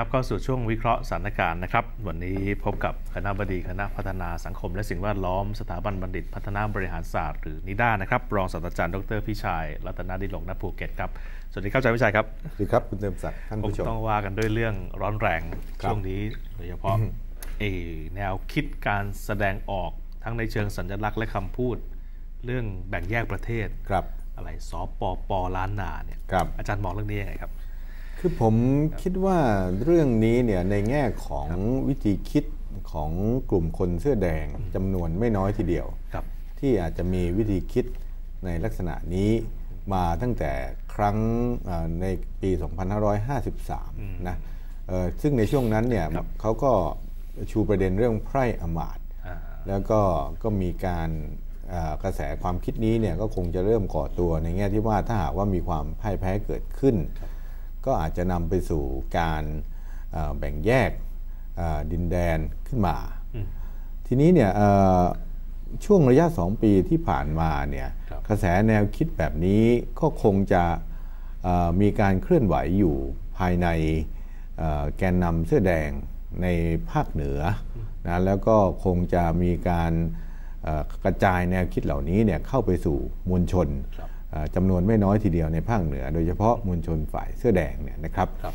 ดีครับเข้าสู่ช่วงวิเคราะห์สถานการณ์นะครับ วันนี้พบกับคณะบดีคณะพัฒนาสังคม และสิ่งแวดล้อมสถาบันบัณฑิต พัฒนาบริหารศาสตร์หรือนิด้านะครับรองศาสตราจารย์ดรพิชัยรัตนดิลกณภูเก็ตครับสวัสดีครับอาจารย์พิชัยครับสวัสดีครับคุณเติมศักดิ์ท่านคงผู้ชมต้องว่ากันด้วยเรื่องร้อนแรงครับช่วงนี้โดยเฉพาะเออแนวคิดการแสดงออกทั้งในเชิงสัญลักษณ์และคำพูด เรื่องแบ่งแยกประเทศครับอะไรสปปล้านนาเนี่ยครับอาจารย์มองเรื่องนี้ยังไงครับ คือผมคิดว่าเรื่องนี้เนี่ยในแง่ของวิธีคิดของกลุ่มคนเสื้อแดงจำนวนไม่น้อยทีเดียวครับที่อาจจะมีวิธีคิดในลักษณะนี้มาตั้งแต่ครั้งเอ่อในปี 2553 นะเอ่อซึ่งในช่วงนั้นเนี่ยครับเขาก็ชูประเด็นเรื่องไพร่อมาตย์อ่าแล้วก็ก็มีการเอ่อกระแสความคิดนี้เนี่ยก็คงจะเริ่มก่อตัวในแง่ที่ว่าถ้าหากว่ามีความพ่ายแพ้เกิดขึ้น ก็อาจจะนำไปสู่การเอ่อแบ่งแยกเอ่อดินแดนขึ้นมา ทีนี้เนี่ยเอ่อช่วงระยะ 2 ปีที่ผ่านมาเนี่ยครับกระแสแนวคิดแบบนี้ก็คงจะเอ่อมีการเคลื่อนไหวอยู่ภายในเอ่อแกนนำเสื้อแดงในภาคเหนือนะแล้วก็คงจะมีการเอ่อกระจายแนวคิดเหล่านี้เนี่ยเข้าไปสู่มวลชนครับเอ่อ จำนวนไม่น้อยทีเดียวในภาคเหนือ โดยเฉพาะมวลชนฝ่ายเสื้อแดงเนี่ยนะครับครับ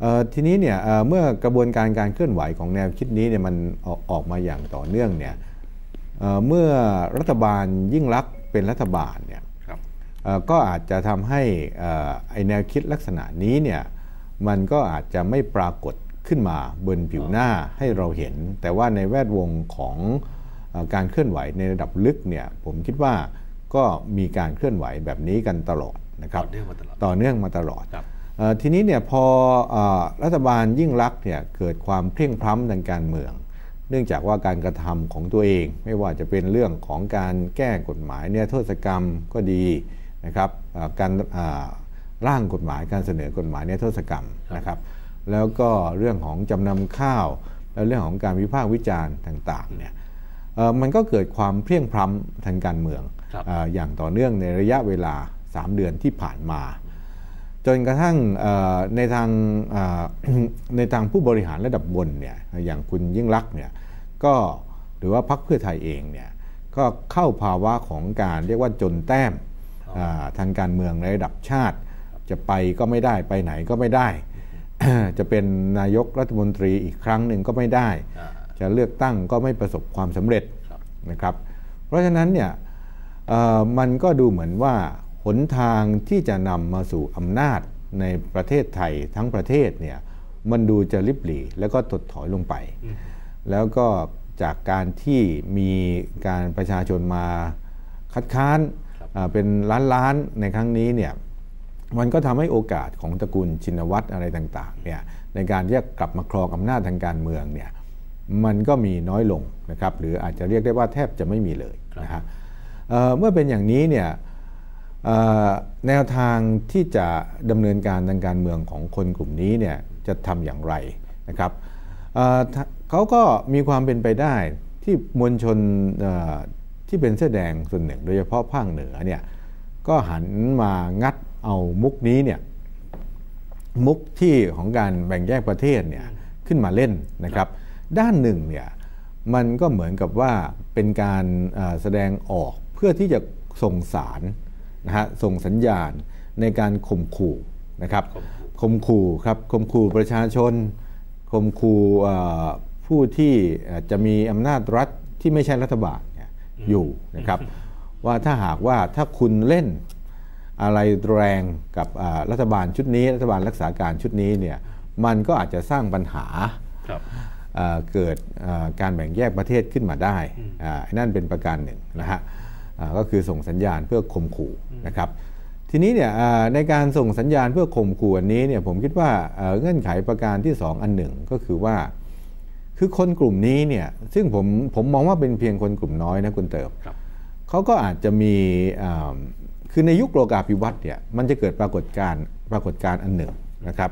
เอ่อทีนี้เนี่ยเอ่อเมื่อกระบวนการการเคลื่อนไหวของแนวคิดนี้เนี่ยมันออกออกมาอย่างต่อเนื่องเนี่ยเอ่อเมื่อรัฐบาลยิ่งรักษณ์เป็นรัฐบาลเนี่ยครับเอ่อก็อาจจะทำให้เอ่อไอแนวคิดลักษณะนี้เนี่ยมันก็อาจจะไม่ปรากฏขึ้นมาบนผิวหน้าให้เราเห็น แต่ว่าในแวดวงของเอ่อการเคลื่อนไหวในระดับลึกเนี่ยผมคิดว่า ก็มีการเคลื่อนไหวแบบนี้กันตลอดนะครับ ต่อเนื่องมาตลอดต่อเนื่องมาตลอดครับเอ่อทีนี้เนี่ยพอเออรัฐบาลยิ่งรักษณ์เนี่ยเกิดความเพลียงพล้ำทางการเมือง เนื่องจากว่าการกระทำของตัวเอง ไม่ว่าจะเป็นเรื่องของการแก้กฎหมายเนี่ยโทษกรรมก็ดีนะครับเอ่อการอ่าร่างกฎหมายการเสนอกฎหมายเนี่ยโทษกรรมนะครับแล้วก็เรื่องของจำนำข้าว และเรื่องของการวิพากษ์วิจารณ์ต่างๆเนี่ยเอ่อมันก็เกิดความเพลียงพล้ำทางการเมืองครับเอ่ออย่างต่อเนื่องในระยะเวลา 3 เดือนที่ผ่านมา จนกระทั่งเอ่อในทางเอ่อในทางผู้บริหารระดับบนเนี่ยอย่างคุณยิ่งรักษณ์เนี่ยก็หรือว่าพรรคเพื่อไทยเองเนี่ยก็เข้าภาวะของการเรียกว่าจนแต้มาทางการเมืองในระดับชาติ จะไปก็ไม่ได้ไปไหนก็ไม่ได้ จะเป็นนายกรัฐมนตรีอีกครั้งหนึ่งก็ไม่ได้อ่าจะเลือกตั้งก็ไม่ประสบความสำเร็จครับนะครับ เพราะฉะนั้นเนี่ยเอ่อ มันก็ดูเหมือนว่าหนทางที่จะนำมาสู่อำนาจในประเทศไทยทั้งประเทศเนี่ยมันดูจะลิบหลีแล้วก็ถดถอยลงไป แล้วก็จากการที่มีการประชาชนมาคัดค้านครับอ่าเป็นล้านๆในครั้งนี้เนี่ยมันก็ทำให้โอกาสของตระกูลชินวัตรอะไรต่างๆเนี่ยในการที่จะกลับมาครองอำนาจทางการเมืองเนี่ยมันก็มีน้อยลงนะครับหรืออาจจะเรียกได้ว่าแทบจะไม่มีเลยนะฮะ เมื่อเป็นอย่างนี้เนี่ยแนวทางที่จะดำเนินการทางการเมืองของคนกลุ่มนี้เนี่ยจะทำอย่างไรนะครับเเขาก็มีความเป็นไปได้ที่มวลชนที่เป็นเสื้อแดงส่วนหนึ่ง โดยเฉพาะภาคเหนือเนี่ยก็หันมางัดเอามุกนี้เนี่ยมุกที่ของการแบ่งแยกประเทศเนี่ยขึ้นมาเล่นนะครับ ด้านหนึ่งเนี่ยมันก็เหมือนกับว่าเป็นการแสดงออก เพื่อที่จะส่งสารนะฮะส่งสัญญาณในการข่มขู่นะครับข่มขู่ครับข่มขู่ประชาชนข่มขู่เอ่อผู้ที่เอ่อจะมีอำนาจรัฐที่ไม่ใช่รัฐบาลเนี่ยอยู่นะครับว่าถ้าหากว่าถ้าคุณเล่นอะไรแรงกับอ่ารัฐบาลชุดนี้ รัฐบาลรักษาการชุดนี้เนี่ยมันก็อาจจะสร้างปัญหาครับเอ่อเกิดเอ่อการแบ่งแยกประเทศขึ้นมาได้อ่านั่นเป็นประการหนึ่งนะฮะอ่า ก็คือส่งสัญญาณเพื่อข่มขู่นะครับทีนี้เนี่ยอ่าในการส่งสัญญาณเพื่อข่มขู่อันนี้เนี่ยผมคิดว่าเอ่อเงื่อนไขประการที่สองอันหนึ่งก็คือว่า คือคนกลุ่มนี้เนี่ยซึ่งผมผมมองว่าเป็นเพียงคนกลุ่มน้อยนะคุณเติมครับเขาก็อาจจะมีอ่าคือในยุคโลกาภิวัตน์เนี่ยมันจะเกิดปรากฏการณ์ปรากฏการณ์อันหนึ่งนะครับ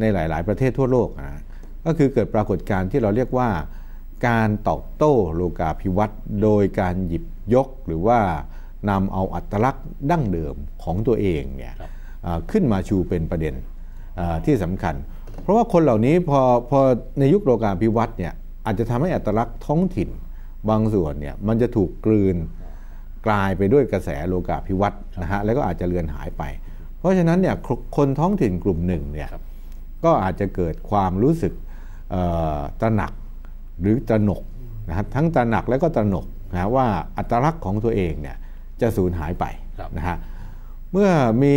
ในหลาย ๆ ประเทศทั่วโลกนะก็คือเกิดปรากฏการณ์ที่เราเรียกว่า การตอบโต้โลกาภิวัตน์โดยการหยิบ ยกหรือว่านำเอาอัตลักษณ์ดั้งเดิมของตัวเองเนี่ยครับอ่าขึ้นมาชูเป็นประเด็นอ่าที่สำคัญ เพราะว่าคนเหล่านี้พอพอในยุคโลกาภิวัตน์เนี่ยอาจจะทำให้อัตลักษณ์ท้องถิ่นบางส่วนเนี่ยมันจะถูกกลืนกลายไปด้วยกระแสโลกาภิวัตน์นะฮะแล้วก็อาจจะเลือนหายไป เพราะฉะนั้นเนี่ยคคนท้องถิ่นกลุ่มหนึ่งเนี่ยครับก็อาจจะเกิดความรู้สึกเอ่อตระหนักหรือตระหนกนะครับทั้งตระหนักและก็ตระหนก นะว่าอัตลักษณ์ของตัวเองเนี่ยจะสูญหายไปครับนะฮะเมื่อมี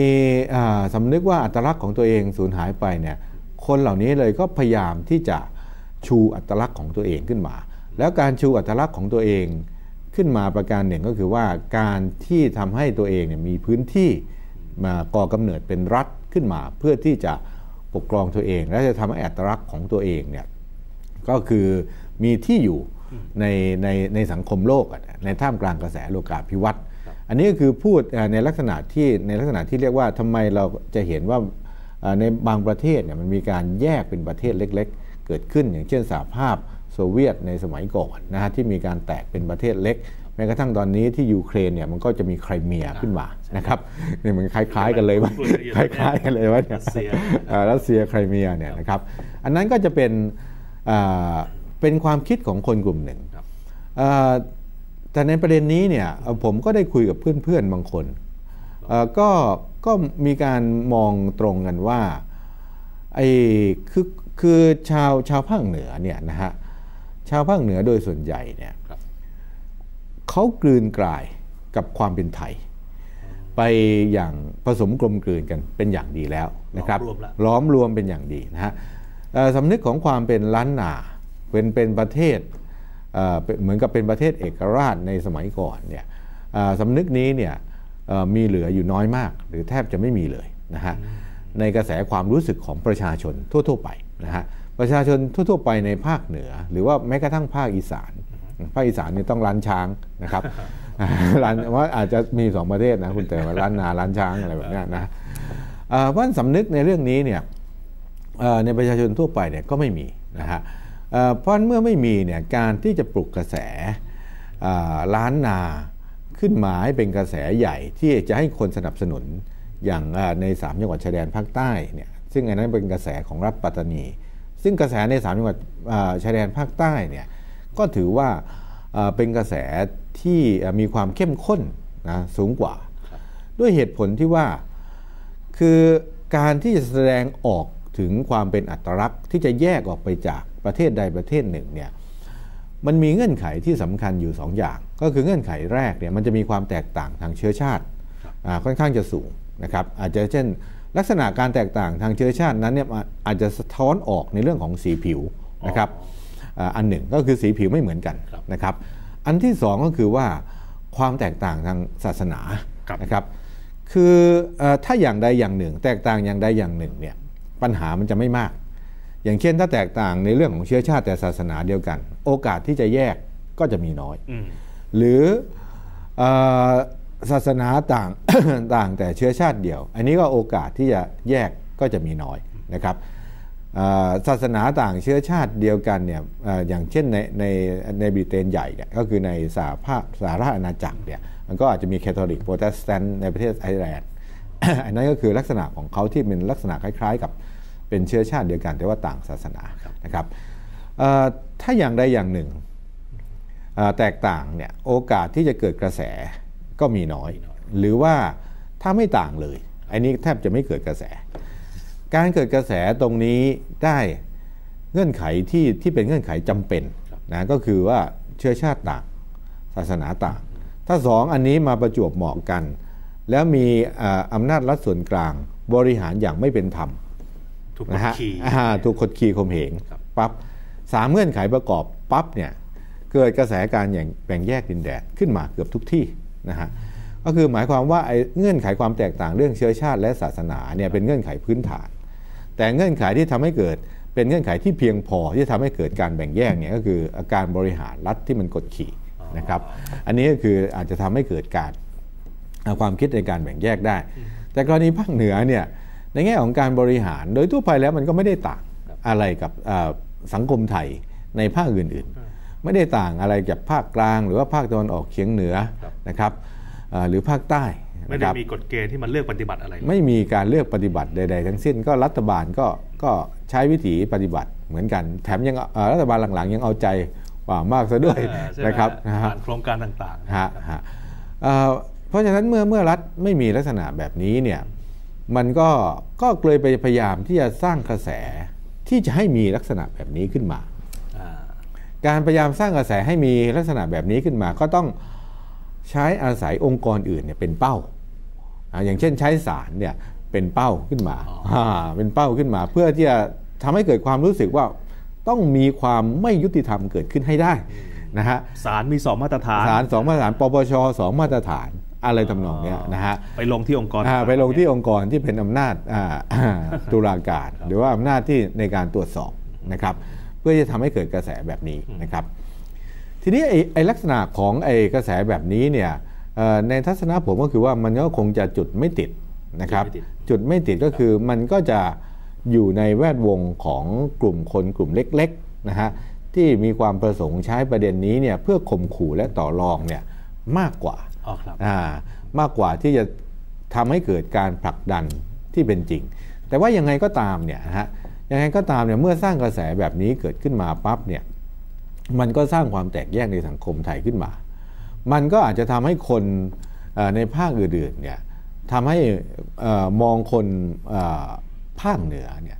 อ่าสำนึกว่าอัตลักษณ์ของตัวเองสูญหายไปเนี่ยคนเหล่านี้เลยก็พยายามที่จะชูอัตลักษณ์ของตัวเองขึ้นมา แล้วการชูอัตลักษณ์ของตัวเองขึ้นมาประการหนึ่งก็คือว่าการที่ทำให้ตัวเองเนี่ยมีพื้นที่มาก่อกำเนิดเป็นรัฐขึ้นมา เพื่อที่จะปกครองตัวเอง และจะทำให้อัตลักษณ์ของตัวเองเนี่ยก็คือมีที่อยู่ ในในในสังคมโลกอะในท่ามกลางกระแสโลกาภิวัตน์อันนี้ก็คือพูดเอ่อในลักษณะที่ในลักษณะที่เรียกว่าทำไมเราจะเห็นว่าเอ่อในบางประเทศเนี่ยมันมีการแยกเป็นประเทศเล็ก ๆ เกิดขึ้นอย่างเช่นสหภาพโซเวียตในสมัยก่อนนะฮะที่มีการแตกเป็นประเทศเล็กแม้กระทั่งตอนนี้ที่ยูเครนเนี่ยมันก็จะมีไครเมียขึ้นมานะครับเนี่ยมันคล้าย ๆ กันเลยว่าคล้ายๆกันเลยว่าเนี่ยรัสเซียเอ่อรัสเซียไครเมียเนี่ยนะครับ อันนั้นก็จะเป็น เอ่อเป็นความคิดของคนกลุ่มหนึ่งครับเอ่อแต่ในประเด็นนี้เนี่ยเอ่อผมก็ได้คุยกับเพื่อนๆบางคนเอ่อก็ก็มีการมองตรงกันว่าไอ้คือคือชาวชาวภาคเหนือเนี่ยนะฮะชาวภาคเหนือโดยส่วนใหญ่เนี่ยครับเขากลืนกลายกับความเป็นไทย ไปอย่างผสมกลมกลืนกันเป็นอย่างดีแล้วนะครับล้อมรวมละล้อมรวมเป็นอย่างดีนะฮะเอ่อสำนึกของความเป็นล้านนา เป็นเป็นประเทศเอ่อเป็นเหมือนกับเป็นประเทศเอกราชในสมัยก่อนเนี่ยเอ่อสำนึกนี้เนี่ยเอ่อมีเหลืออยู่น้อยมาก หรือแทบจะไม่มีเลยนะฮะในกระแสความรู้สึกของประชาชนทั่ว ๆ ไปนะฮะประชาชนทั่ว ๆ ไปในภาคเหนือ หรือว่าแม้กระทั่งภาคอีสาน ภาคอีสานเนี่ยต้องล้านช้างนะครับร้านว่าอาจจะมีสองประเทศนะคุณเต๋อร้านนาร้านช้างอะไรแบบเนี้ยนะเอ่อเพราะฉะนั้นสำนึกในเรื่องนี้เนี่ยเอ่อในประชาชนทั่วไปเนี่ยก็ไม่มีนะฮะ เอ่อเพราะฉะนั้นเมื่อไม่มีเนี่ยการที่จะปลุกกระแสล้านนาขึ้นมาให้เป็นกระแสใหญ่ที่จะให้คนสนับสนุนอย่างในสามจังหวัดชายแดนภาคใต้เนี่ยซึ่งอันนั้นเป็นกระแสของรัฐปัตตานี ซึ่งกระแสในสามจังหวัดชายแดนภาคใต้เนี่ยก็ถือว่าเป็นกระแสที่มีความเข้มข้นนะสูงกว่า ด้วยเหตุผลที่ว่าคือการที่จะแสดงออกถึงความเป็นอัตลักษณ์ที่จะแยกออกไปจาก ประเทศใดประเทศหนึ่งเนี่ยมันมีเงื่อนไขที่สำคัญอยู่สองอย่าง ก็คือเงื่อนไขแรกเนี่ยมันจะมีความแตกต่างทางเชื้อชาติอ่าค่อนข้างจะสูงนะครับอาจจะเช่น ลักษณะการแตกต่างทางเชื้อชาตินั้นเนี่ยมันอาจจะสะท้อนออกในเรื่องของสีผิวนะครับาอันหนึ่งก็คือสีผิวไม่เหมือนกันครับนะครับ อันที่สองก็คือว่าความแตกต่างทางศาสนาครับนะครับ คือเออถ้าอย่างใดอย่างหนึ่ง แตกต่างอย่างใดอย่างหนึ่งเนี่ยปัญหามันจะไม่มาก อย่างเช่นถ้าแตกต่างในเรื่องของเชื้อชาติแต่ศาสนาเดียวกัน โอกาสที่จะแยกก็จะมีน้อยอืมหรือเออศาสนาต่างต่างแต่เชื้อชาติเดียว อันนี้ก็โอกาสที่จะแยกก็จะมีน้อยนะครับเอ่อศาสนาต่างเชื้อชาติเดียวกันเนี่ยเอ่ออย่างเช่นในในในบริเตนใหญ่เนี่ยก็คือในสหภาพสหราชอาณาจักรเนี่ยมันก็อาจจะมีแคทอลิกโปรเตสแตนต์ในประเทศไอร์แลนด์อันนั้นก็คือลักษณะของเขาที่เป็นลักษณะคล้าย ๆ กับ เป็นเชื้อชาติเดียวกัน แต่ว่าต่างศาสนานะครับเอ่อถ้าอย่างใดอย่างหนึ่งเอ่อแตกต่างเนี่ยโอกาสที่จะเกิดกระแสก็มีน้อย หรือว่าถ้าไม่ต่างเลยอันนี้แทบจะไม่เกิดกระแส การเกิดกระแสตรงนี้ได้เงื่อนไขที่ที่เป็นเงื่อนไขจำเป็นนะก็คือว่าเชื้อชาติต่าง ศาสนาต่าง ถ้าสองอันนี้มาประจวบเหมาะกัน แล้วมีเอ่ออำนาจรัฐส่วนกลางบริหารอย่างไม่เป็นธรรม ถูกกนะดฮะขี่อ่าถูกกดขี่ข่มเหงครับปั๊บสามเงื่อนไขประกอบปั๊บเนี่ยเกิดกระแสการอย่างแบ่งแยกดินแดนขึ้นมาเกือบทุกที่นะฮะก็คือหมายความว่าไอ้เงื่อนไขความแตกต่างเรื่องเชื้อชาติและศาสนาเนี่ยเป็นเงื่อนไขพื้นฐาน แต่เงื่อนไขที่ทำให้เกิดเป็นเงื่อนไขที่เพียงพอที่ทำให้เกิดการแบ่งแยกเนี่ยก็คืออาการบริหารรัฐที่มันกดขี่นะครับ อันนี้ก็คืออาจจะทำให้เกิดการเอาความคิดในการแบ่งแยกได้ แต่กรณีภาคเหนือเนี่ย ในแง่ของการบริหารโดยทั่วไปแล้วมันก็ไม่ได้ต่างอะไรกับเอ่อสังคมไทยในภาคอื่นๆ ไม่ได้ต่างอะไรกับภาคกลาง หรือว่าภาคตะวันออกเฉียงเหนือครับนะครับเอ่อหรือภาคใต้ไม่ได้มีกฎเกณฑ์ที่มันเลือกปฏิบัติอะไร ไม่มีการเลือกปฏิบัติใด ๆ ทั้งสิ้นก็รัฐบาลก็ก็ใช้วิถีปฏิบัติเหมือนกัน แถมยังรัฐบาลหลังๆ ยังเอาใจว่ามากซะด้วยนะครับผ่านโครงการต่างๆฮะฮะเพราะฉะนั้นเมื่อเมื่อรัฐไม่มีลักษณะแบบนี้เนี่ย มันก็ก็เลยไปพยายามที่จะสร้างกระแสที่จะให้มีลักษณะแบบนี้ขึ้นมาการพยายามสร้างกระแสให้มีลักษณะแบบนี้ขึ้นมา ก็ต้องใช้อาศัยองค์กรอื่นเนี่ยเป็นเป้า อย่างเช่นใช้ศาลเนี่ยเป็นเป้าขึ้นมา เป็นเป้าขึ้นมา เพื่อที่จะทำให้เกิดความรู้สึกว่าต้องมีความไม่ยุติธรรมเกิดขึ้นให้ได้นะฮะศาลมีสองมาตรฐานศาลสองมาตรฐานปปชสองมาตรฐาน อะไรทำนองนี้นะฮะไปลงที่องค์กรไปลงที่องค์กรที่เป็นอำนาจตุลาการหรือว่าอำนาจที่ในการตรวจสอบนะครับ เพื่อจะทำให้เกิดกระแสแบบนี้นะครับ ทีนี้ไอ้ลักษณะของไอ้กระแสแบบนี้เนี่ยในทัศนะผมก็คือว่ามันก็คงจะจุดไม่ติดนะครับ จุดไม่ติดก็คือมันก็จะอยู่ในแวดวงของกลุ่มคนกลุ่มเล็กๆนะฮะที่มีความประสงค์ใช้ประเด็นนี้เนี่ยเพื่อข่มขู่และต่อรองเนี่ยมากกว่า มากกว่าที่จะทำให้เกิดการผลักดันที่เป็นจริง แต่ว่ายังไงก็ตามเนี่ยฮะยังไงก็ตามเนี่ยเมื่อสร้างกระแสแบบนี้เกิดขึ้นมาปั๊บเนี่ยมันก็สร้างความแตกแยกในสังคมไทยขึ้นมา มันก็อาจจะทำให้คนในภาคอื่นๆเนี่ยทำให้มองคนภาคเหนือเนี่ย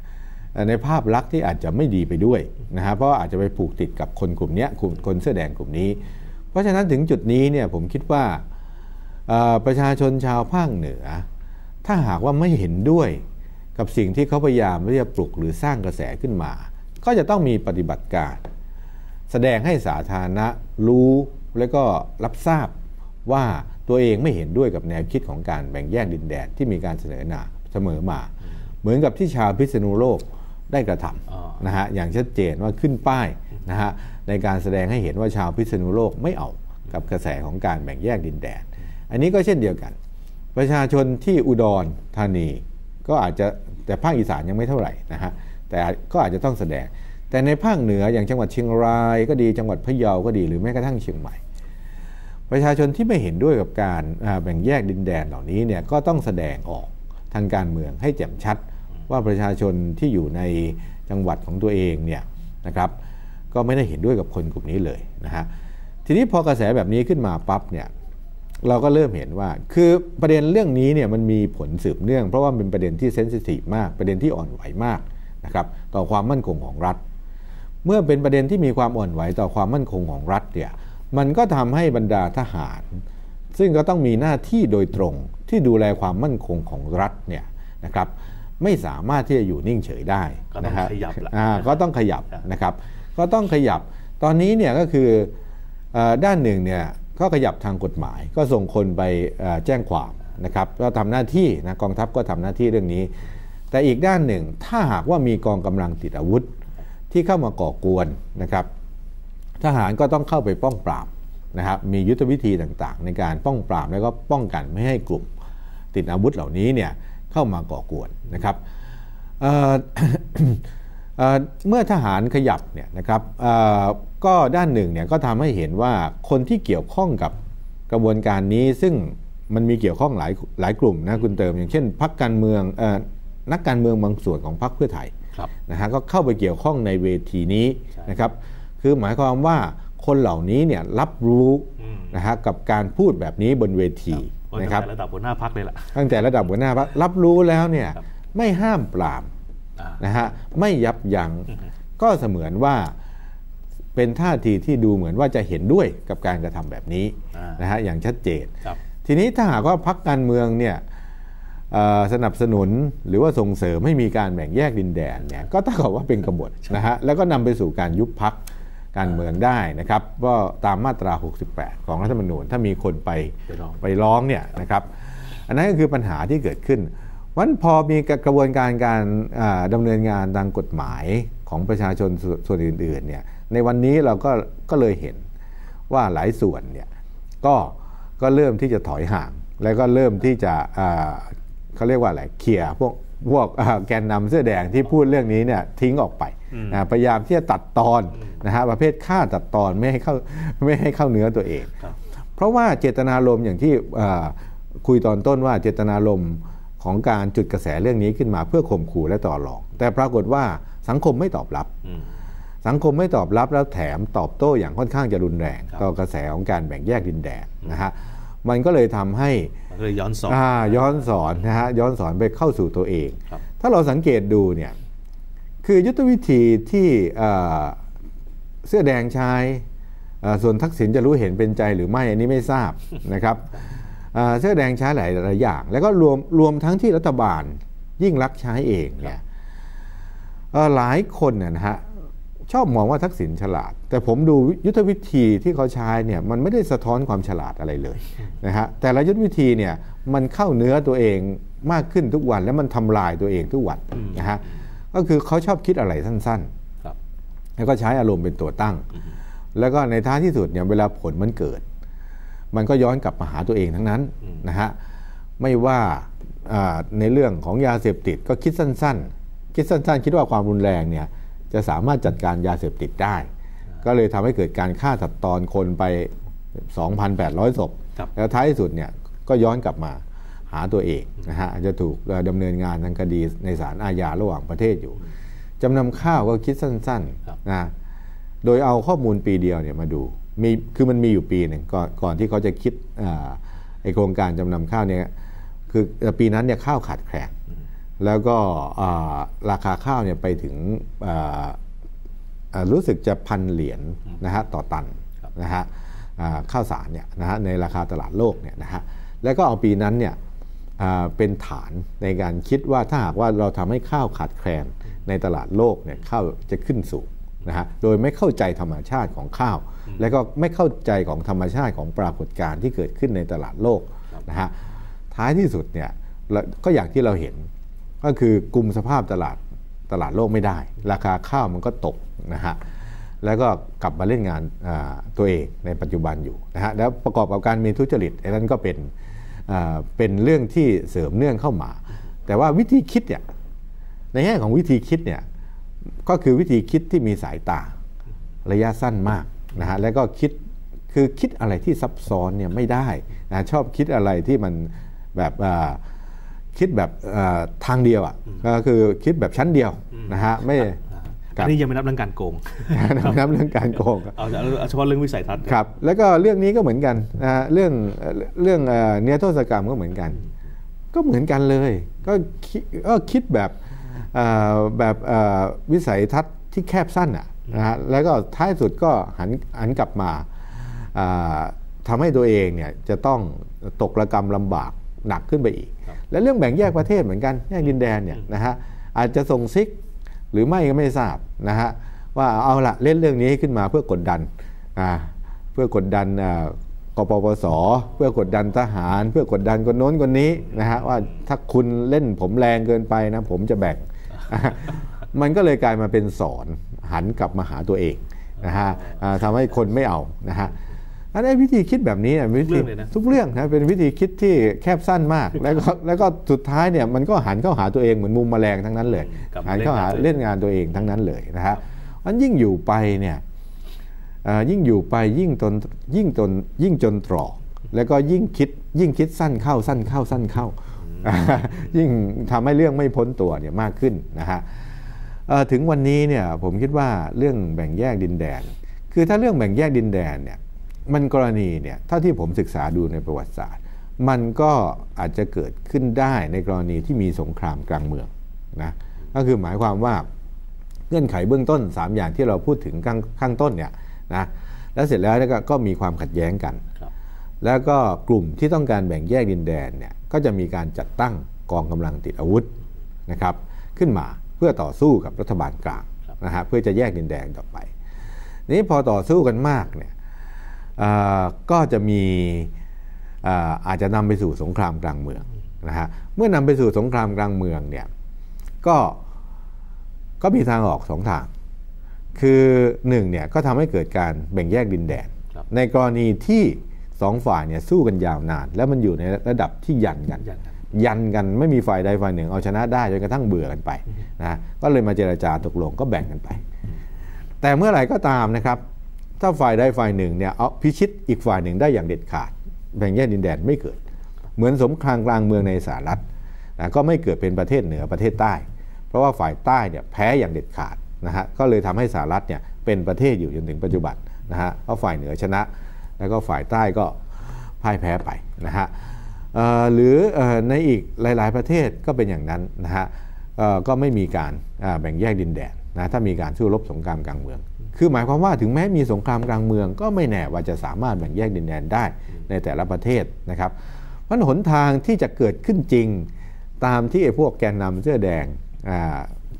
ในภาพลักษณ์ที่อาจจะไม่ดีไปด้วยนะฮะเพราะอาจจะไปผูกติดกับคนกลุ่มนี้กลุ่มคนเสื้อแดงกลุ่มนี้ เพราะฉะนั้นถึงจุดนี้เนี่ยผมคิดว่า ประชาชนชาวภาคเหนือ ถ้าหากว่าไม่เห็นด้วยกับสิ่งที่เขาพยายามที่จะปลุกหรือสร้างกระแสขึ้นมา ก็จะต้องมีปฏิบัติการ แสดงให้สาธารณะรู้และก็รับทราบว่าตัวเองไม่เห็นด้วยกับแนวคิดของการแบ่งแยกดินแดนที่มีการเสนอหนาเสมอมา เหมือนกับที่ชาวพิษณุโลกได้กระทำนะฮะอย่างชัดเจนว่าขึ้นป้ายนะฮะในการแสดงให้เห็นว่าชาวพิษณุโลกไม่เอากับกระแสของการแบ่งแยกดินแดน อันนี้ก็เช่นเดียวกัน ประชาชนที่อุดรธานี ก็อาจจะแต่ภาคอีสานยังไม่เท่าไหร่นะฮะแต่ก็อาจจะต้องแสดง แต่ในภาคเหนืออย่างจังหวัดเชียงรายก็ดีจังหวัดพะเยาก็ดีหรือแม้กระทั่งเชียงใหม่ ประชาชนที่ไม่เห็นด้วยกับการแบ่งแยกดินแดนเหล่านี้เนี่ยก็ต้องแสดงออกทางการเมืองให้แจ่มชัดว่าประชาชนที่อยู่ในจังหวัดของตัวเองเนี่ยนะครับก็ไม่ได้เห็นด้วยกับคนกลุ่มนี้เลยนะฮะทีนี้พอกระแสแบบนี้ขึ้นมาปั๊บเนี่ย เราก็เริ่มเห็นว่า คือประเด็นเรื่องนี้เนี่ยมันมีผลสืบเนื่อง เพราะว่าเป็นประเด็นที่เซนซิทีฟมาก ประเด็นที่อ่อนไหวมากนะครับต่อความมั่นคงของรัฐ เมื่อเป็นประเด็นที่มีความอ่อนไหวต่อความมั่นคงของรัฐเนี่ยมันก็ทำให้บรรดาทหาร ซึ่งก็ต้องมีหน้าที่โดยตรงที่ดูแลความมั่นคงของรัฐเนี่ยนะครับไม่สามารถที่จะอยู่นิ่งเฉยได้นะครับก็ต้องขยับนะครับ ก็ต้องขยับ ตอนนี้เนี่ยก็คือด้านหนึ่งเนี่ย ก็ขยับทางกฎหมาย ก็ส่งคนไปแจ้งความนะครับก็ทำหน้าที่นะกองทัพก็ทำหน้าที่เรื่องนี้ แต่อีกด้านหนึ่งถ้าหากว่ามีกองกำลังติดอาวุธที่เข้ามาก่อกวนนะครับ ทหารก็ต้องเข้าไปป้องปราบนะครับมียุทธวิธีต่างๆ ในการป้องปราบแล้วก็ป้องกันไม่ให้กลุ่มติดอาวุธเหล่านี้เนี่ยเข้ามาก่อกวนนะครับเมื่อทหารขยับเนี่ยนะครับ ก็ด้านหนึ่งเนี่ยก็ทำให้เห็นว่าคนที่เกี่ยวข้องกับกระบวนการนี้ซึ่งมันมีเกี่ยวข้องหลายหลายกลุ่มนะคุณเติม อย่างเช่นพักการเมืองนักการเมืองบางส่วนของพรรคเพื่อไทยนะฮะก็เข้าไปเกี่ยวข้องในเวทีนี้นะครับ คือหมายความว่าคนเหล่านี้เนี่ยรับรู้นะฮะกับการพูดแบบนี้บนเวทีนะครับระดับหัวหน้าพักเลยล่ะตั้งแต่ระดับหัวหน้าพักรับรู้แล้วเนี่ยไม่ห้ามปรามนะฮะไม่ยับยัง้งก็เสมือนว่า เป็นท่าทีที่ดูเหมือนว่าจะเห็นด้วยกับการกระทำแบบนี้นะฮะอย่างชัดเจน ทีนี้ถ้าหากว่าพักการเมืองเนี่ยสนับสนุนหรือว่าส่งเสริมให้มีการแบ่งแยกดินแดนเนี่ยก็ต้องบอกว่าเป็นกบฏนะฮะแล้วก็นำไปสู่การยุบพักการเมืองได้นะครับว่าตามมาตรา 68 ของรัฐธรรมนูญถ้ามีคนไปไปร้องเนี่ยนะครับ อันนั้นก็คือปัญหาที่เกิดขึ้นวันพอมีกระบวนการการดำเนินงานตามกฎหมายของประชาชนส่วนอื่นๆเนี่ย ในวันนี้เราก็ก็เลยเห็นว่าหลายส่วนเนี่ยก็ก็เริ่มที่จะถอยห่าง แล้วก็เริ่มที่จะเขาเรียกว่าอะไรเคลียร์พวกพวกแกนนำเสื้อแดงที่พูดเรื่องนี้เนี่ยทิ้งออกไปพยายามที่จะตัดตอนนะฮะประเภทฆ่าตัดตอนไม่ให้เข้าไม่ให้เข้าเนื้อตัวเอง เพราะว่าเจตนารมณ์อย่างที่คุยตอนต้นว่าเจตนารมณ์ของการจุดกระแสเรื่องนี้ขึ้นมาเพื่อข่มขู่และต่อรอง แต่ปรากฏว่าสังคมไม่ตอบรับอืม สังคมไม่ตอบรับแล้วแถมตอบโต้อย่างค่อนข้างจะรุนแรงครับต่อกระแสของการแบ่งแยกดินแดนนะฮะมันก็เลยทำให้มันก็เลยย้อนสอนอ่าย้อนสอนนะฮะย้อนสอนไปเข้าสู่ตัวเองครับถ้าเราสังเกตดูเนี่ยคือยุทธวิธีที่เอ่อเสื้อแดงใช้เอ่อส่วนทักษิณจะรู้เห็นเป็นใจหรือไม่อันนี้ไม่ทราบนะครับเอ่อเสื้อแดงใช้หลายหลายอย่าง แล้วก็รวมรวมทั้งที่รัฐบาลยิ่งรักษณ์ใช้เองเนี่ยเอ่อหลายคนเนี่ยนะฮะ ชอบมองว่าทักษิณฉลาด แต่ผมดูยุทธวิธีที่เขาใช้เนี่ยมันไม่ได้สะท้อนความฉลาดอะไรเลยนะฮะแต่ละยุทธวิธีเนี่ยมันเข้าเนื้อตัวเองมากขึ้นทุกวัน แล้วมันทำลายตัวเองทุกวันนะฮะก็คือเขาชอบคิดอะไรสั้นๆครับแล้วก็ใช้อารมณ์เป็นตัวตั้ง แล้วก็ในท้ายที่สุดเนี่ยเวลาผลมันเกิด มันก็ย้อนกลับมาหาตัวเองทั้งนั้นนะฮะไม่ว่าอ่าในเรื่องของยาเสพติดก็คิดสั้น ๆ คิดสั้น ๆ คิดว่าความรุนแรงเนี่ย จะสามารถจัดการยาเสพติดได้ ก็เลยทำให้เกิดการฆ่าตัดตอนคนไป 2,800ศพครับแล้วท้ายที่สุดเนี่ยก็ย้อนกลับมาหาตัวเองนะฮะจะถูกเอ่อดำเนินงานทางคดีในศาลอาญาระหว่างประเทศอยู่จำนำข้าวก็คิดสั้นครับๆนะโดยเอาข้อมูลปีเดียวเนี่ยมาดูมีคือมันมีอยู่ปีหนึ่งก่อนก่อนที่เขาจะคิดอาไอโครงการจำนำข้าวเนี่ยคือปีนั้นเนี่ยข้าวขาดแคลน แล้วก็อ่าราคาข้าวเนี่ยไปถึงอ่าอ่ารู้สึกจะพันเหรียญนะฮะต่อตันครับนะฮะอ่าข้าวสารเนี่ยนะฮะในราคาตลาดโลกเนี่ยนะฮะแล้วก็เอาปีนั้นเนี่ยอ่าเป็นฐานในการคิดว่าถ้าหากว่าเราทำให้ข้าวขาดแคลนในตลาดโลกเนี่ยข้าวจะขึ้นสูงนะฮะโดยไม่เข้าใจธรรมชาติของข้าว แล้วก็ไม่เข้าใจของธรรมชาติของปรากฏการณ์ที่เกิดขึ้นในตลาดโลกนะฮะท้ายที่สุดเนี่ยเราก็อย่างที่เราเห็น ก็คือกลุ่มสภาพตลาดตลาดโลกไม่ได้ ราคาข้าวมันก็ตกนะฮะแล้วก็กลับมาเล่นงานตัวเองในปัจจุบันอยู่นะฮะแล้วประกอบกับการมีทุจริตไอันนั้นก็เป็นเป็นเรื่องที่เสริมเนื่องเข้ามา แต่ว่าวิธีคิดเนี่ยในแง่ของวิธีคิดเนี่ยก็คือวิธีคิดที่มีสายตาระยะสั้นมากนะฮะแล้วก็คิดคือคิดอะไรที่ซับซ้อนเนี่ยไม่ได้นะชอบคิดอะไรที่มันแบบอ คิดแบบเอ่อทางเดียวอะก็คือคิดแบบชั้นเดียวนะฮะไม่ครัอับนนี้ยังไม่นับเรื่องการโกงนับเรื่องการโกงเอาเอาเฉพาะเรื่องวิสัยทัศน์ครับ แล้วก็เรื่องนี้ก็เหมือนกันนะฮะเรื่องเอ่อเรื่องเอ่อเนียโทษกรรมก็เหมือนกัน ก็เหมือนกันเลย ก็คิดก็คิดแบบเอ่อแบบเอ่อวิสัยทัศน์ที่แคบสั้นอะนะฮะแล้วก็ท้ายสุดก็หันหันกลับมาอ่าทำให้ตัวเองเนี่ยจะต้องตกระกรรมลำบากหนักขึ้นไปอีกครับ และเรื่องแบ่งแยกประเทศเหมือนกันแยกดินแดนเนี่ยนะฮะอาจจะส่งซิกหรือไม่ก็ไม่ทราบนะฮะว่าเอาละเล่นเรื่องนี้ขึ้นมาเพื่อกดดันอ่าเพื่อกดดันอ่ากปปส เพื่อกดดันทหาร เพื่อกดดันคนโน้นคนนี้นะฮะว่าถ้าคุณเล่นผมแรงเกินไปนะผมจะแบ่ง มันก็เลยกลายมาเป็นสอนหันกลับมาหาตัวเองนะฮะอ่าทำให้คนไม่เอานะฮะ อันนี้วิธีคิดแบบนี้เนี่ยวิธีทุกเรื่องเลยนะทุกเรื่องนะเป็นวิธีคิดที่แคบสั้นมาก แล้วก็แล้วก็สุดท้ายเนี่ยมันก็หันเข้าหาตัวเองเหมือนมุมแมลงทั้งนั้นเลยกลับมาหันเข้าหาเล่นงานตัวเองเล่นงานตัวเองทั้งนั้นเลยนะฮะมันยิ่งอยู่ไปเนี่ยเอ่อยิ่งอยู่ไปยิ่งจนยิ่งจนยิ่งจนตรอกแล้วก็ยิ่งคิดยิ่งคิดสั้นเข้าสั้นเข้าสั้นเข้า ยิ่งทำให้เรื่องไม่พ้นตัวเนี่ยมากขึ้นนะฮะเอ่อถึงวันนี้เนี่ยผมคิดว่าเรื่องแบ่งแยกดินแดน คือถ้าเรื่องแบ่งแยกดินแดนเนี่ย มันกรณีเนี่ยเท่าที่ผมศึกษาดูในประวัติศาสตร์ มันก็อาจจะเกิดขึ้นได้ในกรณีที่มีสงครามกลางเมืองนะก็คือหมายความว่าเงื่อนไขเบื้องต้น 3 อย่างที่เราพูดถึงข้างข้างต้นเนี่ยนะแล้วเสร็จแล้วก็ก็มีความขัดแย้งกันครับแล้วก็กลุ่มที่ต้องการแบ่งแยกดินแดนเนี่ยก็จะมีการจัดตั้งกองกำลังติดอาวุธนะครับขึ้นมาเพื่อต่อสู้กับรัฐบาลกลางครับนะฮะเพื่อจะแยกดินแดนต่อไป นี้พอต่อสู้กันมากเนี่ยเอ่อ ก็จะมีเอ่ออาจจะนำไปสู่สงครามกลางเมืองนะฮะเมื่อนำไปสู่สงครามกลางเมืองเนี่ยก็ก็มีทางออกสองทาง คือหนึ่งเนี่ยก็ทำให้เกิดการแบ่งแยกดินแดนครับในกรณีที่สองฝ่ายเนี่ยสู้กันยาวนาน แล้วมันอยู่ในระดับที่ยันกันยันกันยันกันไม่มีฝ่ายใดฝ่ายหนึ่ง เอาชนะได้จนกระทั่งเบื่อกันไปนะก็เลยมาเจรจาตกลงก็แบ่งกันไป แต่เมื่อไหร่ก็ตามนะครับ ถ้าฝ่ายใดฝ่ายหนึ่งเนี่ยเอาพิชิตอีกฝ่ายหนึ่งได้อย่างเด็ดขาด แบ่งแยกดินแดนไม่เกิด เหมือนสงครามกลางเมืองในสหรัฐนะก็ไม่เกิดเป็นประเทศเหนือประเทศใต้ เพราะว่าฝ่ายใต้เนี่ยแพ้อย่างเด็ดขาดนะฮะก็เลยทำให้สหรัฐเนี่ยเป็นประเทศอยู่จนถึงปัจจุบันนะฮะเพราะฝ่ายเหนือชนะ แล้วก็ฝ่ายใต้ก็พ่ายแพ้ไปนะฮะหรือในอีกหลาย ๆ ประเทศก็เป็นอย่างนั้นนะฮะก็ไม่มีการแบ่งแยกดินแดนนะถ้ามีการสู้รบสงครามกลางเมือง คือหมายความว่าถึงแม้มีสงครามกลางเมือง ก็ไม่แน่ว่าจะสามารถแบ่งแยกดินแดนได้ในแต่ละประเทศนะครับเพราะหนทางที่จะเกิดขึ้นจริง ตามที่ไอ้พวกแกนนำเสื้อแดง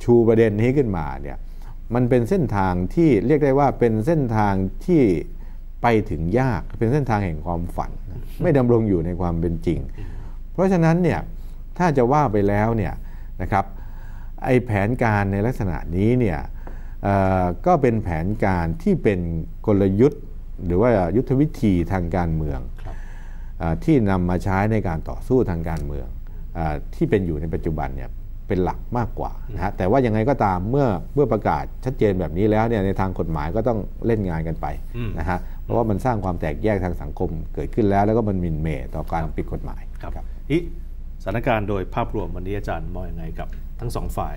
ชูประเด็นนี้ขึ้นมาเนี่ยมันเป็นเส้นทางที่เรียกได้ว่าเป็นเส้นทางที่ไปถึงยากเป็นเส้นทางแห่งความฝัน ไม่ดำรงอยู่ในความเป็นจริง เพราะฉะนั้นเนี่ยถ้าจะว่าไปแล้วเนี่ยนะครับไอแผนการในลักษณะนี้เนี่ย ก็เป็นแผนการที่เป็นกลยุทธ์ หรือว่ายุทธวิธีทางการเมืองที่นำมาใช้ในการต่อสู้ทางการเมืองอที่เป็นอยู่ในปัจจุบันเนี่ยเป็นหลักมากกว่านะฮะแต่ว่ายังไงก็ตามเมื่อเมื่อประกาศชัดเจนแบบนี้แล้วเนี่ยในทางกฎหมายก็ต้องเล่นงานกันไปนะฮะเพราะว่ามันสร้างความแตกแยกทางสังคมเกิดขึ้นแล้ว แล้วก็มันมินเมต่อการปิดกฎหมายครับอีสถานการณ์โดยภาพรวมวันนี้อาจารย์มองยังไงกับทั้งสองฝ่าย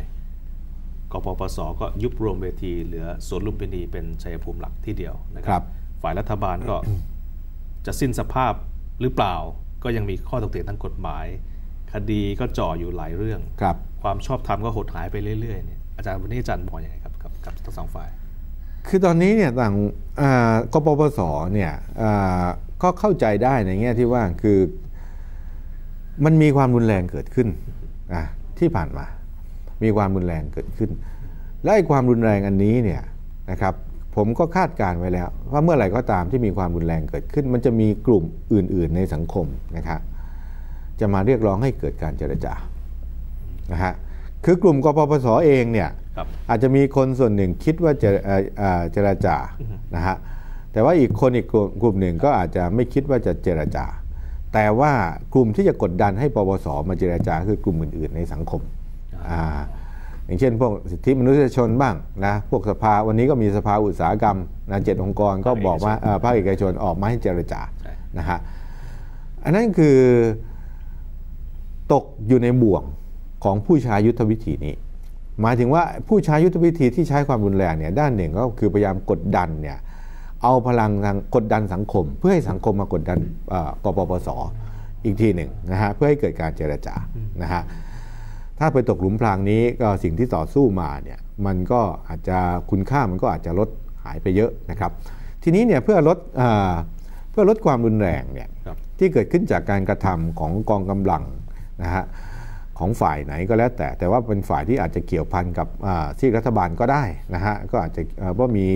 กปปสก็ยุบรวมเวทีเหลือสวนลุมพินีเป็นชัยภูมิหลักที่เดียวนะครับ ฝ่ายรัฐบาลก็จะสิ้นสภาพหรือเปล่า ก็ยังมีข้อตกเถียงทางกฎหมาย คดีก็จ่ออยู่หลายเรื่องครับ ความชอบธรรมก็หดหายไปเรื่อยๆเนี่ยอาจารย์วันนี้อาจารย์มองยังไงครับกับกับทั้งสองฝ่าย คือตอนนี้เนี่ยต่างกปปสเนี่ยก็เข้าใจได้ในแง่ที่ว่าคือ มันมีความรุนแรงเกิดขึ้นที่ผ่านมา มีความรุนแรงเกิดขึ้น และความรุนแรงอันนี้เนี่ยนะครับผมก็คาดการไว้แล้ว ว่าเมื่อไหร่ก็ตามที่มีความรุนแรงเกิดขึ้น มันจะมีกลุ่มอื่น ๆ ในสังคมนะครับจะมาเรียกร้องให้เกิดการเจรจานะฮะคือกลุ่มกปปสเองเนี่ยอาจจะมีคนส่วนหนึ่งคิดว่าจะเจรจานะฮะแต่ว่าอีกคนอีกกลุ่มหนึ่งก็อาจจะไม่คิดว่าจะเจรจา แต่ว่ากลุ่มที่จะกดดันให้ปปสมาเจรจาคือกลุ่มอื่น ๆ ในสังคม อย่างเช่นพวกสิทธิมนุษยชนบ้างนะพวกสภาวันนี้ก็มีสภาอุตสาหกรรมนะเจ็ดองค์กรก็บอกว่าภาคเอกชนออกมาให้เจรจานะฮะอันนั้นคือตกอยู่ในบ่วงของผู้ใช้ยุทธวิธีนี้ หมายถึงว่าผู้ใช้ยุทธวิธีที่ใช้ความรุนแรงเนี่ยด้านหนึ่งก็คือพยายามกดดันเนี่ยเอาพลังทางกดดันสังคม เพื่อให้สังคมมากดดันกปปสอีกทีหนึ่งนะฮะเพื่อให้เกิดการเจรจานะฮะ ถ้าไปตกหลุมพรางนี้ก็สิ่งที่ต่อสู้มาเนี่ยมันก็อาจจะคุณค่ามันก็อาจจะลดหายไปเยอะนะครับ ทีนี้เนี่ยเพื่อลดเพื่อลดความรุนแรงเนี่ยที่เกิดขึ้นจากการกระทำของกองกำลังนะฮะของฝ่ายไหนก็แล้วแต่ แต่ว่าเป็นฝ่ายที่อาจจะเกี่ยวพันกับที่รัฐบาลก็ได้นะฮะก็อาจจะเพราะมี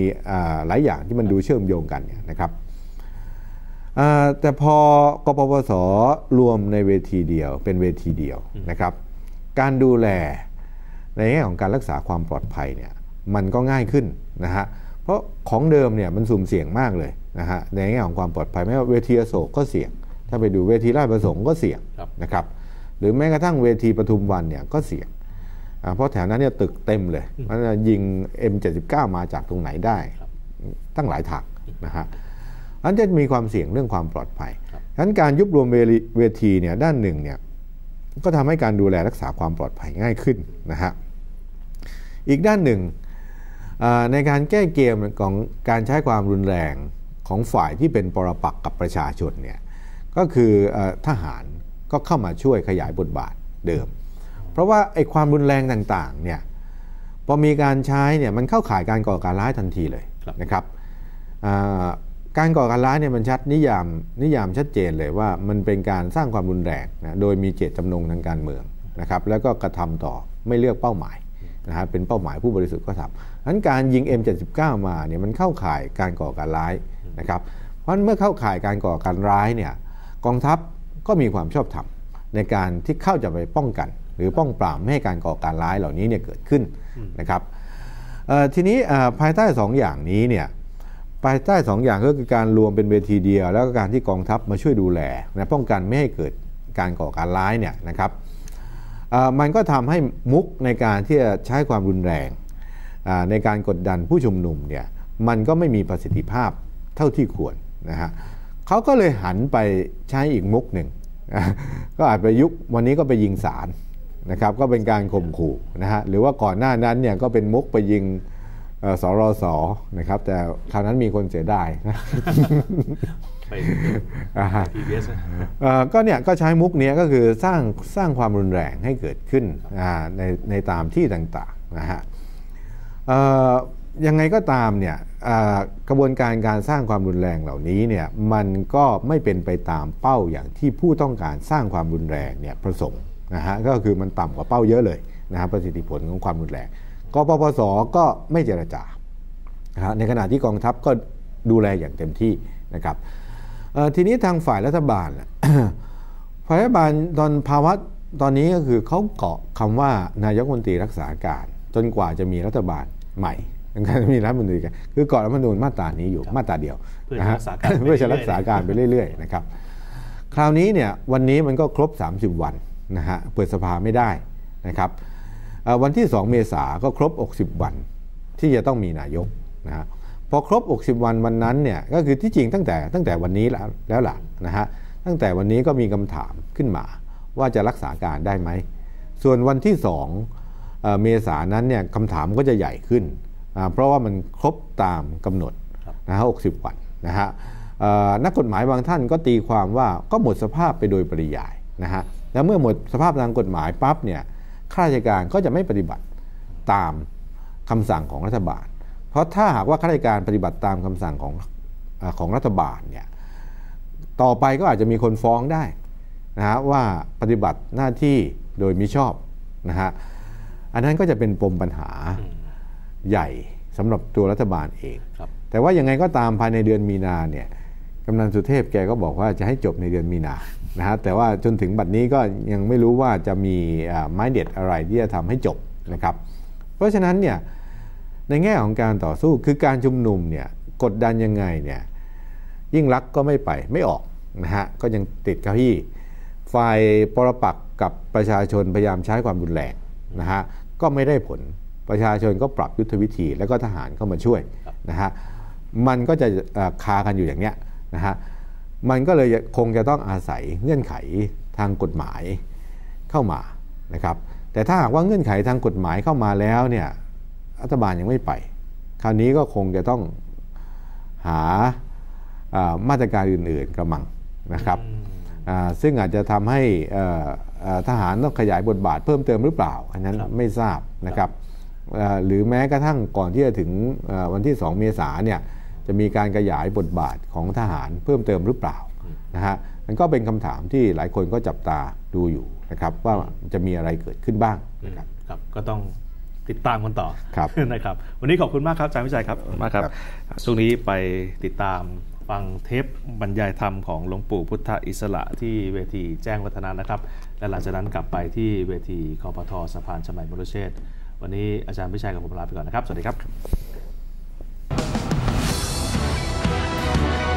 หลายอย่างที่มันดูเชื่อมโยงกันเนี่ยนะครับแต่พอกปปสรวมในเวทีเดียว เป็นเวทีเดียวนะครับ การดูแลในแง่ของการรักษาความปลอดภัยเนี่ยมันก็ง่ายขึ้นนะฮะเพราะของเดิมเนี่ยมันสุ่มเสี่ยงมากเลยนะฮะในแง่ของความปลอดภัยไม่ว่าเวทีอโศกก็เสี่ยง ถ้าไปดูเวทีราชประสงค์ก็เสี่ยงนะครับหรือแม้กระทั่งเวทีปทุมวันเนี่ยก็เสี่ยงเพราะแถวนั้นเนี่ยตึกเต็มเลยมันยิง M79 มาจากตรงไหนได้ ตั้งหลายทางนะฮะอันจะมีความเสี่ยงเรื่องความปลอดภัยฉะนั้นการยุบรวมเวทีเนี่ยด้านหนึ่งเนี่ย ก็ทำให้การดูแลรักษาความปลอดภัยง่ายขึ้นนะฮะอีกด้านหนึ่งในการแก้เกมของการใช้ความรุนแรงของฝ่ายที่เป็นปรปักกับประชาชนเนี่ยก็คือทหารก็เข้ามาช่วยขยายบทบาทเดิม เพราะว่าไอ้ความรุนแรงต่างๆเนี่ยพอมีการใช้เนี่ยมันเข้าข่ายการก่อการร้ายทันทีเลยนะครับ การก่อการร้ายเนี่ยมันชัดนิยามนิยามชัดเจนเลยว่ามันเป็นการสร้างความรุนแรงนะโดยมีเจตจำนงทางการเมืองนะครับแล้วก็กระทำต่อไม่เลือกเป้าหมายนะฮะเป็นเป้าหมายผู้บริสุทธิ์ก็ทำนั้นการยิง M79 มาเนี่ยมันเข้าข่ายการก่อการร้ายนะครับเพราะเมื่อเข้าข่ายการก่อการร้ายเนี่ยกองทัพก็มีความชอบธรรมในการที่เข้าจะไปป้องกัน หรือป้องปรามไม่ให้การก่อการร้ายเหล่านี้เนี่ยเกิดขึ้นนะครับทีนี้ภายใต้2อย่างนี้เนี่ย ภายใต้2ออย่างก็คือการรวมเป็นเวทีเดียว แล้วก็การที่กองทัพมาช่วยดูแลนะป้องกันไม่ให้เกิดการก่อการร้ายเนี่ยนะครับมันก็ทำให้มุกในการที่จะใช้ความรุนแรงในการกดดันผู้ชุมนุมเนี่ยมันก็ไม่มีประสิทธิภาพเท่าที่ควรนะฮะเขาก็เลยหันไปใช้อีกมุกหนึ่ง ก็อาจไปยุควันนี้ก็ไปยิงศาลนะครับก็เป็นการข่มขู่นะฮะหรือว่าก่อนหน้านั้นเนี่ยก็เป็นมุกไปยิง สรสนะครับ แต่คราวนั้นมีคนเสียดายนะไปอ่าฮะ PBS นะเอ่อก็เนี่ยก็ใช้มุกเนี้ยก็คือสร้างสร้างความรุนแรงให้เกิดขึ้นอ่าในในตามที่ต่างๆนะฮะเอ่อยังไงก็ตามเนี่ยอ่ากระบวนการการสร้างความรุนแรงเหล่านี้เนี่ยมันก็ไม่เป็นไปตามเป้าอย่างที่ผู้ต้องการสร้างความรุนแรงเนี่ยประสงค์นะฮะก็คือมันต่ำกว่าเป้าเยอะเลยนะฮะประสิทธิผลของความรุนแรง กปปสก็ไม่เจรจานะฮะในขณะที่กองทัพก็ดูแลอย่างเต็มที่นะครับเอ่อทีนี้ทางฝ่ายรัฐบาลน่ะฝ่ายรัฐบาลตอนภาวะตอนนี้ก็คือเขาเกาะคำว่านายกรัฐมนตรีรักษาการ จนกว่าจะมีรัฐบาลใหม่การมีรัฐมนตรีกันคือเกาะรัฐธรรมนูญมาตรานี้อยู่มาตราเดียวเพื่อนะจะฮะรักษาการไปเพื่อจะเรื่อยๆรักษาการไปเรื่อยๆนะครับคราวนี้เนี่ยวันนี้มันก็ครบ 30 วันนะฮะเปิดสภาไม่ได้นะครับเอ่อ วันที่ 2 เมษาก็ครบ 60 วัน ที่จะต้องมีนายกนะฮะพอครบ 60 วันวันนั้นเนี่ยก็คือที่จริงตั้งแต่ตั้งแต่วันนี้แล้วแล้วล่ะนะฮะตั้งแต่วันนี้ก็มีคำถามขึ้นมาว่าจะรักษาการได้ไหม ส่วนวันที่2เอ่อเมษายนนั้นเนี่ยคำถามก็จะใหญ่ขึ้นอ่าเพราะว่ามันครบตามกำหนดนะฮะ60วันนะฮะเอ่อนักกฎหมายบางท่านก็ตีความว่าก็หมดสภาพไปโดยปริยายนะฮะแล้วเมื่อหมดสภาพทางกฎหมายปั๊บเนี่ย ข้าราชการก็จะไม่ปฏิบัติตามคำสั่งของรัฐบาล เพราะถ้าหากว่าข้าราชการปฏิบัติตามคำสั่งของเออของรัฐบาลเนี่ยต่อไปก็อาจจะมีคนฟ้องได้นะฮะว่าปฏิบัติหน้าที่โดยมิชอบนะฮะอันนั้นก็จะเป็นปมปัญหาใหญ่สำหรับตัวรัฐบาลเองครับแต่ว่ายังไงก็ตามภายในเดือนมีนาเนี่ย กำนันสุเทพแกก็บอกว่าจะให้จบในเดือนมีนานะฮะแต่ว่าจนถึงบัดนี้ก็ยังไม่รู้ว่าจะมีไม้เด็ดอะไรที่จะทำให้จบนะครับ เพราะฉะนั้นเนี่ยในแง่ของการต่อสู้คือการชุมนุมเนี่ยกดดันยังไงเนี่ยยิ่งรักก็ไม่ไปไม่ออกนะฮะก็ยังติดเก้าอี้ฝ่ายปรปักกับประชาชนพยายามใช้ความรุนแรงนะฮะก็ไม่ได้ผลประชาชนก็ปรับยุทธวิธี แล้วก็ทหารเข้ามาช่วยนะฮะมันก็จะคากันอยู่อย่างเนี้ย นะฮะมันก็เลยคงจะต้องอาศัยเงื่อนไขทางกฎหมายเข้ามานะครับแต่ถ้าหากว่าเงื่อนไขทางกฎหมายเข้ามาแล้วเนี่ยรัฐบาลยังไม่ไป คราวนี้ก็คงจะต้องหาอ่ามาตรการอื่นๆกระมังนะครับอ่าซึ่งอาจจะทำให้เอ่อเอ่อทหารต้องขยายบทบาทเพิ่มเติมหรือเปล่า อันนั้นครับไม่ทราบนะครับเอ่อหรือแม้กระทั่งก่อนที่จะถึงเอ่อวันที่ 2 เมษาเนี่ย จะมีการขยายบทบาทของทหารเพิ่มเติมหรือเปล่านะฮะมันก็เป็นคำถามที่หลายคนก็จับตาดูอยู่นะครับว่าจะมีอะไรเกิดขึ้นบ้างนะครับครับก็ต้องติดตามกันต่อครับนะครับวันนี้ขอบคุณมากครับอาจารย์วิชัยครับขอบคุณมากครับช่วงนี้ไปติดตามฟังเทปบรรยายธรรมของหลวงปู่พุทธอิสระที่เวทีแจ้งวัฒนานะครับ และหลังจากนั้นกลับไปที่เวทีคอปทสะพานชมัยมรุเชษฐ์วันนี้อาจารย์วิชัยกับผมลาไปก่อนนะครับ สวัสดีครับ Thank you.